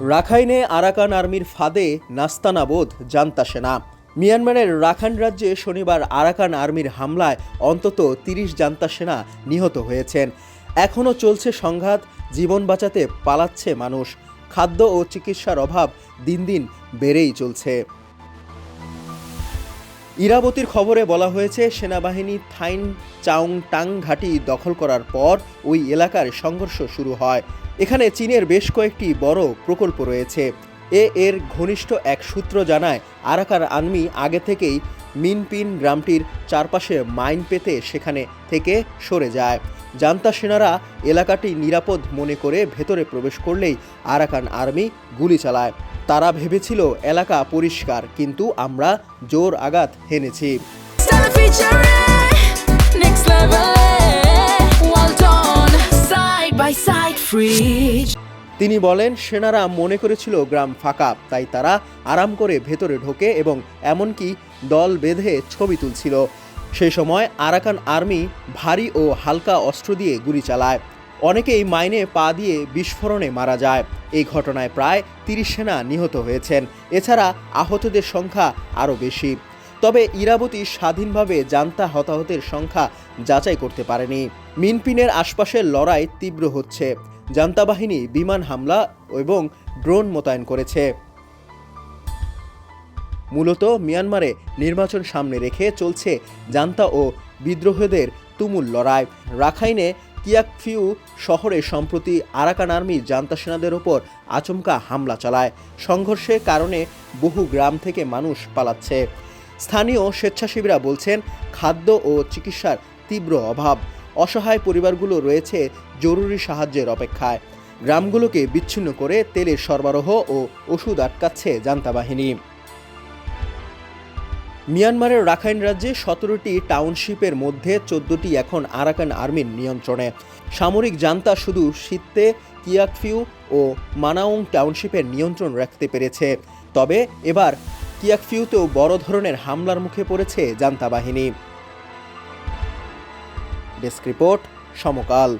রাখাইনে আরাকান আর্মির ফাঁদে নাস্তানাবোধ জানতা সেনা। মিয়ানমারের রাখান রাজ্যে শনিবার আরাকান আর্মির হামলায় অন্তত তিরিশ জান্তা সেনা নিহত হয়েছেন। এখনও চলছে সংঘাত, জীবন বাঁচাতে পালাচ্ছে মানুষ। খাদ্য ও চিকিৎসার অভাব দিন দিন বেড়েই চলছে। ইরাবতীর খবরে বলা হয়েছে, সেনাবাহিনী থাইন চাউং টাং ঘাঁটি দখল করার পর ওই এলাকার সংঘর্ষ শুরু হয়। এখানে চীনের বেশ কয়েকটি বড় প্রকল্প রয়েছে। এ এর ঘনিষ্ঠ এক সূত্র জানায়, আরাকার আর্মি আগে থেকেই মিনপিন গ্রামটির চারপাশে মাইন পেতে সেখানে থেকে সরে যায়। জান্তা সেনারা এলাকাটি নিরাপদ মনে করে ভেতরে প্রবেশ করলেই আরাকান আর্মি গুলি চালায়। তারা ভেবেছিল এলাকা পরিষ্কার কিন্তু আমরা জোর আঘাত হেনেছি. তিনি বলেন সেনারা মনে করেছিল গ্রাম ফাঁকা তাই তারা আরাম করে ভেতরে ঢোকে এবং এমনকি দল বেঁধে ছবি তুলছিল। সেই সময় আরাকান আর্মি ভারী ও হালকা অস্ত্র দিয়ে গুলি চালায়। অনেকেই মাইনে পা দিয়ে বিস্ফোরণে মারা যায়। এই ঘটনায় প্রায় তিরিশ সেনা নিহত হয়েছেন। এছাড়া আহতদের সংখ্যা আরও বেশি। তবে ইরাবতী স্বাধীনভাবে জান্তা হতাহতের সংখ্যা যাচাই করতে পারেনি। মিনপিনের আশপাশের লড়াই তীব্র হচ্ছে। জান্তা বাহিনী বিমান হামলা এবং ড্রোন মোতায়েন করেছে। মূলত মিয়ানমারে নির্বাচন সামনে রেখে চলছে জান্তা ও বিদ্রোহীদের তুমুল লড়াই। রাখাইনে কিয়াকফিউ শহরে সম্প্রতি আরাকান আর্মি জান্তা সেনাদের ওপর আচমকা হামলা চালায়। সংঘর্ষের কারণে বহু গ্রাম থেকে মানুষ পালাচ্ছে। স্থানীয় স্বেচ্ছাসেবীরা বলছেন, খাদ্য ও চিকিৎসার তীব্র অভাব। অসহায় পরিবারগুলো রয়েছে জরুরি সাহায্যের অপেক্ষায়। গ্রামগুলোকে বিচ্ছিন্ন করে তেলের সরবরাহ ও ওষুধ আটকাচ্ছে জান্তা বাহিনী। মিয়ানমারের রাখাইন রাজ্যে সতেরোটি টাউনশিপের মধ্যে চোদ্দটি এখন আরাকান আর্মির নিয়ন্ত্রণে। সামরিক জান্তা শুধু শীতে কিয়াকফিউ ও মানাউং টাউনশিপের নিয়ন্ত্রণ রাখতে পেরেছে। তবে এবার কিয়াকফিউতেও বড় ধরনের হামলার মুখে পড়েছে জান্তা বাহিনী। Desk report Samakal.